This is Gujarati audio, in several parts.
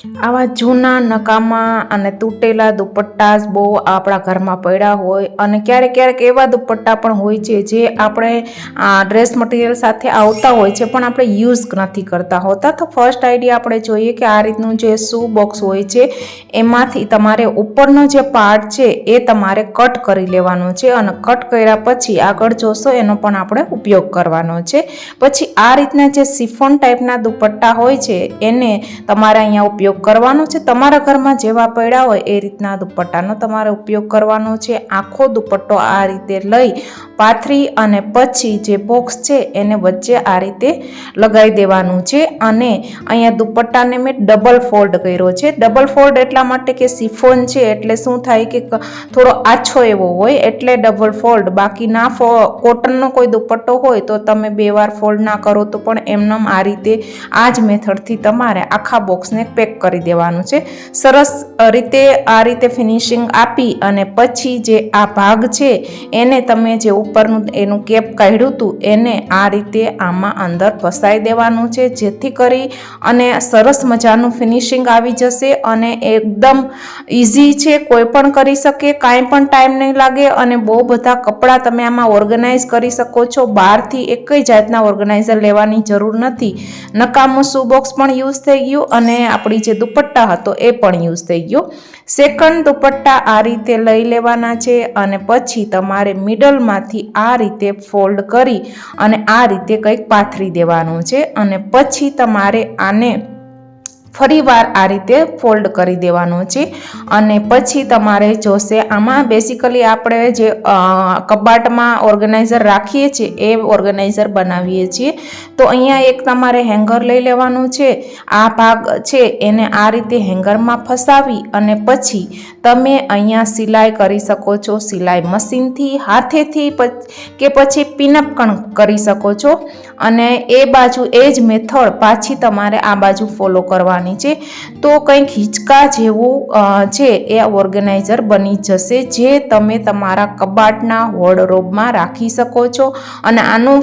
આવા જૂના નકામા અને તૂટેલા દુપટ્ટા બહુ આપણા ઘરમાં પડ્યા હોય અને ક્યારેક ક્યારેક એવા દુપટ્ટા પણ હોય છે જે આપણે ડ્રેસ મટીરિયલ સાથે આવતા હોય છે પણ આપણે યુઝ નથી કરતા હોતા. તો ફર્સ્ટ આઈડિયા આપણે જોઈએ કે આ રીતનું જે શૂ બોક્સ હોય છે, એમાંથી તમારે ઉપરનો જે પાર્ટ છે એ તમારે કટ કરી લેવાનો છે અને કટ કર્યા પછી આગળ જોશો એનો પણ આપણે ઉપયોગ કરવાનો છે. પછી આ રીતના જે સિફોન ટાઈપના દુપટ્ટા હોય છે, એને તમારે અહીંયા ઉપયોગ કરવાનો છે. તમારા ઘરમાં જેવા પડ્યા હોય એ રીતના દુપટ્ટાનો તમારે ઉપયોગ કરવાનો છે. આખો દુપટ્ટો આ રીતે લઈ, પાથરી અને પછી જે બોક્સ છે એને વચ્ચે આ રીતે લગાવી દેવાનું છે. અને અહીંયા દુપટ્ટાને મેં ડબલ ફોલ્ડ કર્યો છે. ડબલ ફોલ્ડ એટલા માટે કે સિફોન છે એટલે શું થાય કે થોડો આછો એવો હોય એટલે ડબલ ફોલ્ડ બાકી ના ફો કોટનનો કોઈ દુપટ્ટો હોય તો તમે બે વાર ફોલ્ડ ના કરો તો પણ એમનેમ આ રીતે આ જ મેથડથી તમારે આખા બોક્સને પેક કરી દેવાનું છે. સરસ રીતે આ રીતે ફિનિશિંગ આપી અને પછી જે આ ભાગ છે, એને તમે જે ઉપરનું એનું કેપ કાઢ્યું હતું એને આ રીતે આમાં અંદર ફસાઈ દેવાનું છે. જેથી કરી અને સરસ મજાનું ફિનિશિંગ આવી જશે અને એકદમ ઇઝી છે, કોઈ પણ કરી શકે, કાંઈ પણ ટાઈમ નહીં લાગે અને બહુ બધા કપડાં તમે આમાં ઓર્ગેનાઇઝ કરી શકો છો. બહારથી એકય જાતના ઓર્ગેનાઇઝર લેવાની જરૂર નથી. નકામું શૂ બોક્સ પણ યુઝ થઈ ગયું અને આપણી જે દુપટ્ટા હતો એ પણ યુઝ થઈ ગયો. સેકન્ડ દુપટ્ટા આ રીતે લઈ લેવાના છે અને પછી તમારે મિડલમાંથી આ રીતે ફોલ્ડ કરી અને આ રીતે કંઈક પાથરી દેવાનું છે અને પછી તમારે આને ફરીવાર આ રીતે ફોલ્ડ કરી દેવાનો છે. અને પછી તમારે જોશે, આમાં બેસિકલી આપણે જે કબાટમાં ઓર્ગેનાઇઝર રાખીએ છીએ, એ ઓર્ગેનાઇઝર બનાવીએ છીએ. તો અહીંયા એક તમારે હેંગર લઈ લેવાનું છે. આ ભાગ છે, એને આ રીતે હેંગરમાં ફસાવી અને પછી તમે અહીંયા સિલાઈ કરી શકો છો. સિલાઈ મશીનથી, હાથેથી કે પછી પિનઅપ પણ કરી શકો છો. અને એ બાજુ એ જ મેથડ પાછી તમારે આ બાજુ ફોલો કરવાની છે. તો કંઈક હિંચકા જેવું છે એ ઓર્ગેનાઇઝર બની જશે જે તમે તમારા કબાટના વોર્ડરોબમાં રાખી શકો છો. અને આનું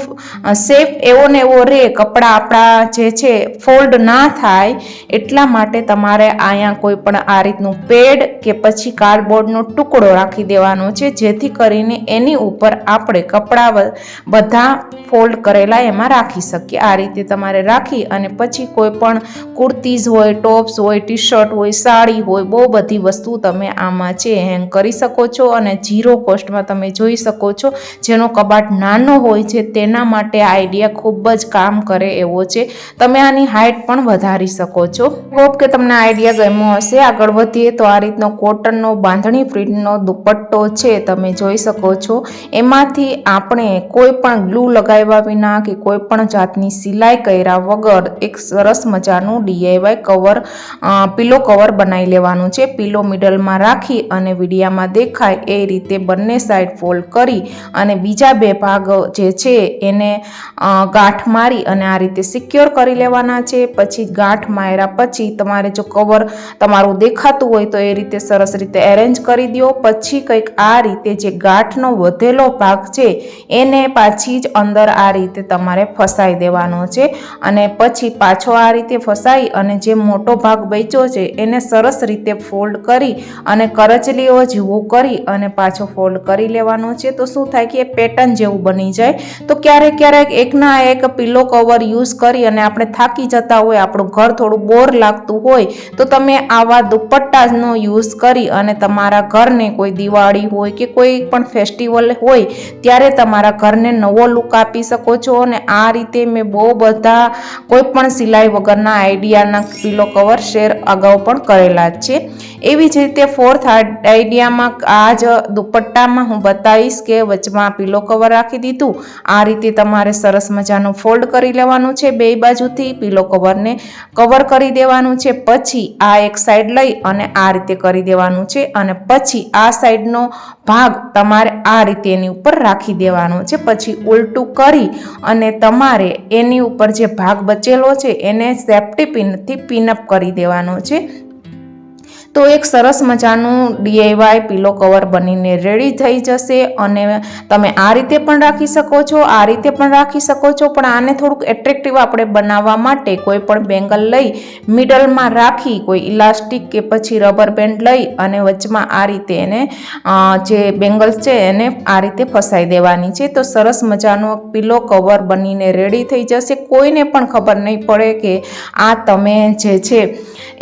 સેફ એવો ને એવો રે કપડાં આપણા જે છે ફોલ્ડ ના થાય, એટલા માટે તમારે અહીંયા કોઈ પણ આ રીતનું પેડ કે પછી કાર્ડબોર્ડનો ટુકડો રાખી દેવાનો છે, જેથી કરીને એની ઉપર આપણે કપડાં બધા ફોલ્ડ કરેલા એમાં રાખી શકીએ. આ રીતે તમારે રાખી અને પછી કોઈ પણ કુર્તીઝ હોય ટોપ્સ હોય ટી શર્ટ હોય, સાડી હોય, બહુ બધી વસ્તુ તમે આમાં છે હેંગ કરી શકો છો અને ઝીરો કોસ્ટમાં તમે જોઈ શકો છો. જેનો કબાટ નાનો હોય છે, તેના માટે આ આઈડિયા ખૂબ જ કામ કરે એવો છે. તમે આની હાઇટ પણ વધારી શકો છો. હોપ કે તમને આઈડિયા ગમ્યો હશે. આગળ વધીએ તો આ રીતનો કોટનનો બાંધણી પ્રિન્ટનો દુપટ્ટો છે, તમે જોઈ શકો છો. એમાંથી આપણે કોઈ પણ ગ્લુ લગાવ્યા વિના કે કોઈ પણ જાતની સિલાઈ કર્યા વગર એક સરસ મજાનું ડીઆઈવાય કવર પીલો કવર બનાવી લેવાનું છે. પીલો મિડલમાં રાખી અને વિડીયામાં દેખાય એ રીતે બંને સાઈડ ફોલ્ડ કરી અને બીજા બે ભાગ જે છે એને ગાંઠ મારી અને આ રીતે સિક્યોર કરી લેવાના છે. પછી ગાંઠ માર્યા પછી તમારે જો કવર તમારું દેખાતું હોય તો એ રીતે સરસ રીતે એરેન્જ કરી દો. પછી કંઈક આ રીતે જે ગાંઠનો વધેલો ભાગ છે એને પાછી જ અંદર આ રીતે તમારે ફસાઈ દેવાનો છે. અને પછી પાછો આ રીતે ફસાઈ અને જે મોટો ભાગ બચ્યો છે એને સરસ રીતે ફોલ્ડ કરી અને કરચલીઓ જેવું કરી અને પાછો ફોલ્ડ કરી લેવાનો છે. તો શું થાય કે એ પેટર્ન જેવું બની જાય. તો ક્યારેક ક્યારેક એકના એક પિલો કવર યુઝ કરી અને આપણે થાકી જતા હોય, આપણું ઘર થોડું બોર લાગતું હોય, તો તમે આવા દુપટ્ટાનો યુઝ કરી અને તમારા ઘરને કોઈ દિવાળી હોય કે કોઈ પણ ફેસ્ટિવલ હોય, ત્યારે તમારા ઘરને નવો લુક આપી શકો છો. અને આ રીતે મેં બહુ બધા કોઈ પણ સિલાઈ વગરના આઈડિયાના પિલો કવર શેર અગાઉ પણ કરેલા છે. એવી જ રીતે ફોર્થ આઈડિયામાં આ જ દુપટ્ટામાં હું બતાવીશ કે વચમાં પીલો કવર રાખી દીધું. આ રીતે તમારે સરસ મજાનું ફોલ્ડ કરી લેવાનું છે બે બાજુથી, પીલો કવરને કવર કરી દેવાનું છે, પછી આ એક સાઈડ લઈ અને આ રીતે કરી દેવાનું છે અને પછી આ સાઈડનો ભાગ તમારે આ રીતે એની ઉપર રાખી દેવાનો છે. પછી ઉલટું કરી અને તમારે એની ઉપર જે ભાગ બચેલો છે એને સેફ્ટી પિનથી પિનઅપ કરી દેવાનો છે. તો એક સરસ મજાનું ડીઆઈવાય પીલો કવર બનીને રેડી થઈ જશે અને તમે આ રીતે પણ રાખી શકો છો, આ રીતે પણ રાખી શકો છો, પણ આને થોડુંક એટ્રેક્ટિવ આપણે બનાવવા માટે કોઈ પણ બેંગલ લઈ મિડલમાં રાખી, કોઈ ઇલાસ્ટિક કે પછી રબર બેન્ડ લઈ અને વચમાં આ રીતે એને જે બેંગલ્સ છે એને આ રીતે ફસાઈ દેવાની છે. તો સરસ મજાનો પીલો કવર બનીને રેડી થઈ જશે. કોઈને પણ ખબર નહીં પડે કે આ તમે જે છે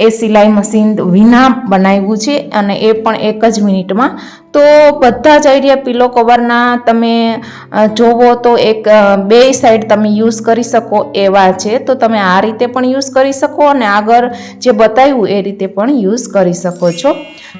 એ સિલાઈ મશીન વિના બનાવ્યું છે અને એ પણ એક જ મિનિટમાં તો બધા જ આઈડિયા પીલો કવરના તમે જોવો તો એક બે સાઈડ તમે યુઝ કરી શકો એવા છે. તો તમે આ રીતે પણ યુઝ કરી શકો અને આગળ જે બતાવ્યું એ રીતે પણ યુઝ કરી શકો છો.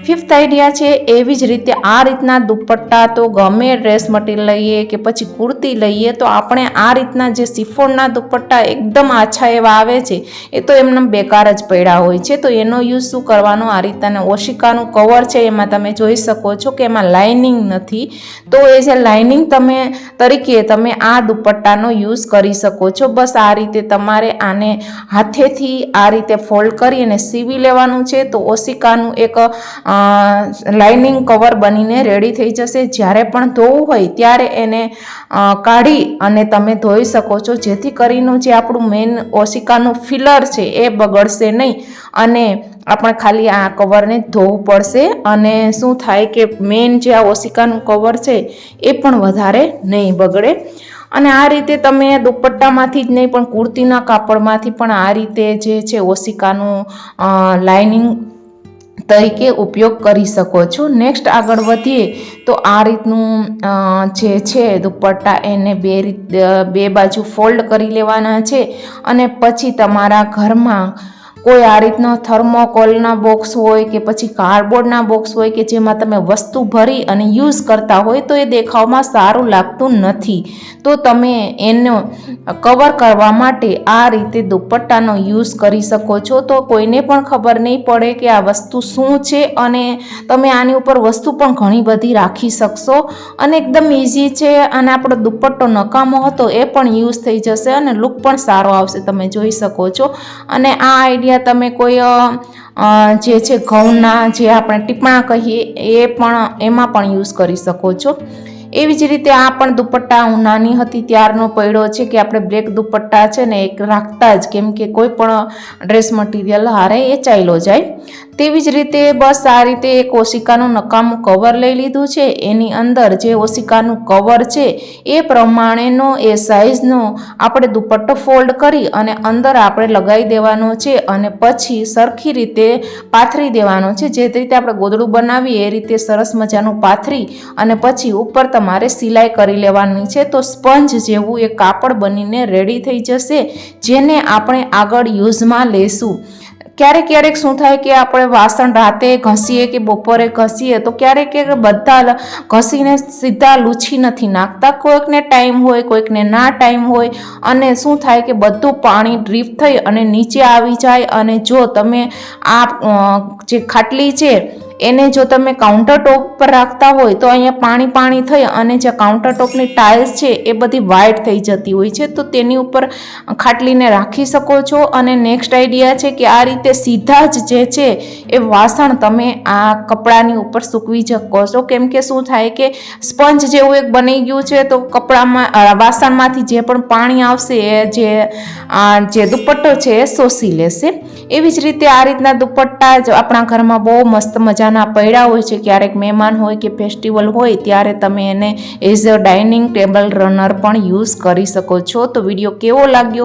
ફિફ્થ આઈડિયા છે એવી જ રીતે આ રીતના દુપટ્ટા તો ગમે ડ્રેસ મટીરિયલ લઈએ કે પછી કુર્તી લઈએ તો આપણે આ રીતના જે સિફોનના દુપટ્ટા એકદમ આછા એવા આવે છે, એ તો એમને બેકાર જ પડ્યા હોય છે. તો એનો યુઝ શું કરવાનો? આ રીતના ઓશિકાનું કવર છે, એમાં તમે જોઈ શકો છો કે એમાં લાઇનિંગ નથી. તો એ જે લાઇનિંગ તમે, તરીકે તમે આ દુપટ્ટાનો યુઝ કરી શકો છો. બસ આ રીતે તમારે આને હાથેથી આ રીતે ફોલ્ડ કરી અને સીવી લેવાનું છે. તો ઓશિકાનું એક લાઇનિંગ કવર બનીને રેડી થઈ જશે. જ્યારે પણ ધોવું હોય ત્યારે એને કાઢી અને તમે ધોઈ શકો છો. જેથી કરીને જે આપણું મેઇન ઓશિકાનું ફિલર છે એ બગડશે નહીં. અને આપણે ખાલી આ કવરને ધોવું પડશે અને શું થાય કે મેઇન જે આ ઓશિકાનું કવર છે એ પણ વધારે નહીં બગડે. અને આ રીતે તમે દુપટ્ટામાંથી જ નહીં પણ કુર્તીના કાપડમાંથી પણ આ રીતે જે છે ઓશિકાનું લાઇનિંગ તરીકે ઉપયોગ કરી શકો છો. નેક્સ્ટ આગળ વધીએ તો આ રીતનું જે છે દુપટ્ટા એને બે રીત બે બાજુ ફોલ્ડ કરી લેવાના છે અને પછી તમારા ઘરમાં કોઈ આ રીતનો થર્મોકોલના બોક્સ હોય કે પછી કાર્ડબોર્ડના બોક્સ હોય કે જેમાં તમે વસ્તુ ભરી અને યુઝ કરતા હોય તો એ દેખાવમાં સારું લાગતું નથી. તો તમે એનો કવર કરવા માટે આ રીતે દુપટ્ટાનો યુઝ કરી શકો છો. તો કોઈને પણ ખબર નહીં પડે કે આ વસ્તુ શું છે અને તમે આની ઉપર વસ્તુ પણ ઘણી બધી રાખી શકશો. અને એકદમ ઇઝી છે અને આપણો દુપટ્ટો નકામો હતો એ પણ યુઝ થઈ જશે અને લુક પણ સારો આવશે, તમે જોઈ શકો છો. અને આ આઈડિયા તમે કોઈ જે છે ઘઉંના જે આપણે ટીપણા કહીએ, એ પણ, એમાં પણ યુઝ કરી શકો છો. એવી જ રીતે આ પણ દુપટ્ટા હું નાની હતી ત્યારનો પડ્યો છે કે આપણે બ્લેક દુપટ્ટા છે ને એક રાખતા જ, કેમ કે કોઈ પણ ડ્રેસ મટીરિયલ હારે એ ચાલ્યો જાય. તેવી જ રીતે બસ આ રીતે એક ઓશિકાનું નકામું કવર લઈ લીધું છે. એની અંદર જે ઓશિકાનું કવર છે એ પ્રમાણેનો, એ સાઈઝનો આપણે દુપટ્ટો ફોલ્ડ કરી અને અંદર આપણે લગાવી દેવાનો છે અને પછી સરખી રીતે પાથરી દેવાનો છે. જે રીતે આપણે ગોદડું બનાવીએ એ રીતે સરસ મજાનું પાથરી અને પછી ઉપર તમારે સિલાઈ કરી લેવાની છે, તો સ્પંજ જેવું એ કાપડ બનીને રેડી થઈ જશે, જેને આપણે આગળ યુઝમાં લેશું. ક્યારેક ક્યારેક શું થાય કે આપણે વાસણ રાતે ઘસીએ કે બપોરે ઘસીએ, તો ક્યારેક ક્યારેક બધા ઘસીને સીધા લૂછી નથી નાખતા. કોઈકને ટાઈમ હોય, કોઈકને ના ટાઈમ હોય, અને શું થાય કે બધું પાણી ડ્રીપ થઈ અને નીચે આવી જાય, અને જો તમે આ જે ખાટલી છે એને જો તમે કાઉન્ટર ટોપ પર રાખતા હોય તો અહીંયા પાણી પાણી થઈ અને જે કાઉન્ટર ટોપની ટાઇલ્સ છે એ બધી વ્હાઇટ થઈ જતી હોય છે, તો તેની ઉપર ખાટલીને રાખી શકો છો. અને નેક્સ્ટ આઈડિયા છે કે આ રીતે સીધા જ જે છે એ વાસણ તમે આ કપડાની ઉપર સૂકવી શકો છો. કેમ કે શું થાય કે સ્પંજ જેવું એક બની ગયું છે, તો કપડામાં વાસણમાંથી જે પણ પાણી આવશે એ જે જે દુપટ્ટો છે એ શોષી લેશે. એવી જ રીતે આ રીતના દુપટ્ટા જ આપણા ઘરમાં બહુ મસ્ત મજાના પડ્યા હોય છે, ક્યારેક મહેમાન હોય કે ફેસ્ટિવલ હોય, ત્યારે તમે એને as a dining table runner પણ યુઝ કરી શકો છો. તો વીડિયો કેવો લાગ્યો?